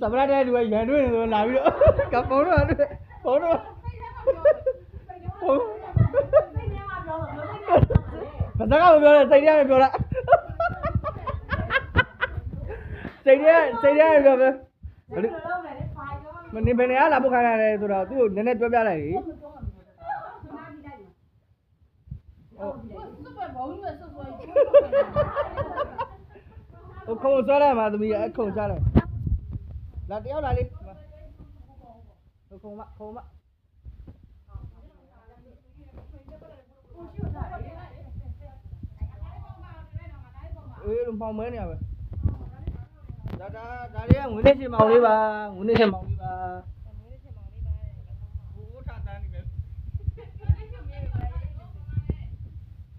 သမရတဲ့လူကရန်တွင်းနေဆိုလာပြီးတော့ကပုံတော့ပုံတော့ပုံဘာသာကမပြောနဲ့စိတ်ထဲကပြောလားစိတ်ထဲစိတ်ထဲကပြောပဲမနေဘယ်နေရလာဖို့ခိုင်းရတယ်ဆိုတော့သူ့ကိုနည်းနည်းပြောပြလိုက်လေဟိုခုံဆွဲလိုက်မှာသမီးအခုံချလိုက် là đéo là lịch mà ừ, không ạ không ạ. Ừ đồng phong mới nè rồi đã đã đã đi ngủ đi xem màu đi bà. Ngủ đi xem màu đi bà.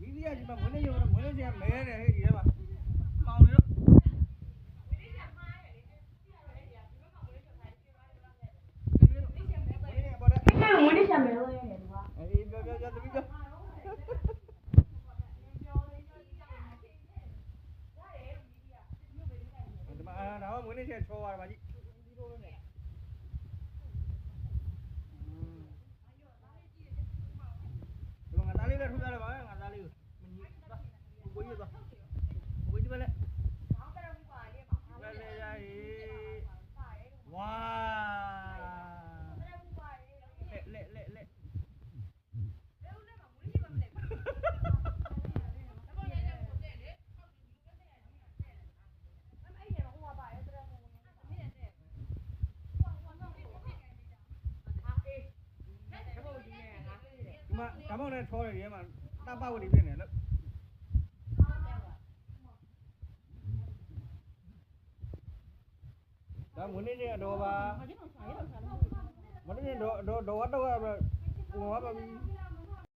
Ini aja bang, mana yang mana yang merah ni dia bang. Mau ni. မှာအာတော့ငွေနေချက်ချောသွားတယ်မကြီးဒီမှာငါသားလေးလည်းထူကြတယ်ပါငါသားလေးကိုမကြီးသွားကိုကြီးသွားကိုကြီးပဲလေလဲလဲရည်ဝါလက်လက်လက် ဒီမှာဓာတ်မောက်နဲ့ချောတယ်ရဲမှာတပ်ပဝတီဖြစ်နေလို့ဒါမွေးနေ့တော့ပါမနေ့တော့တော့တော့တော့တော့ဟိုပါပါ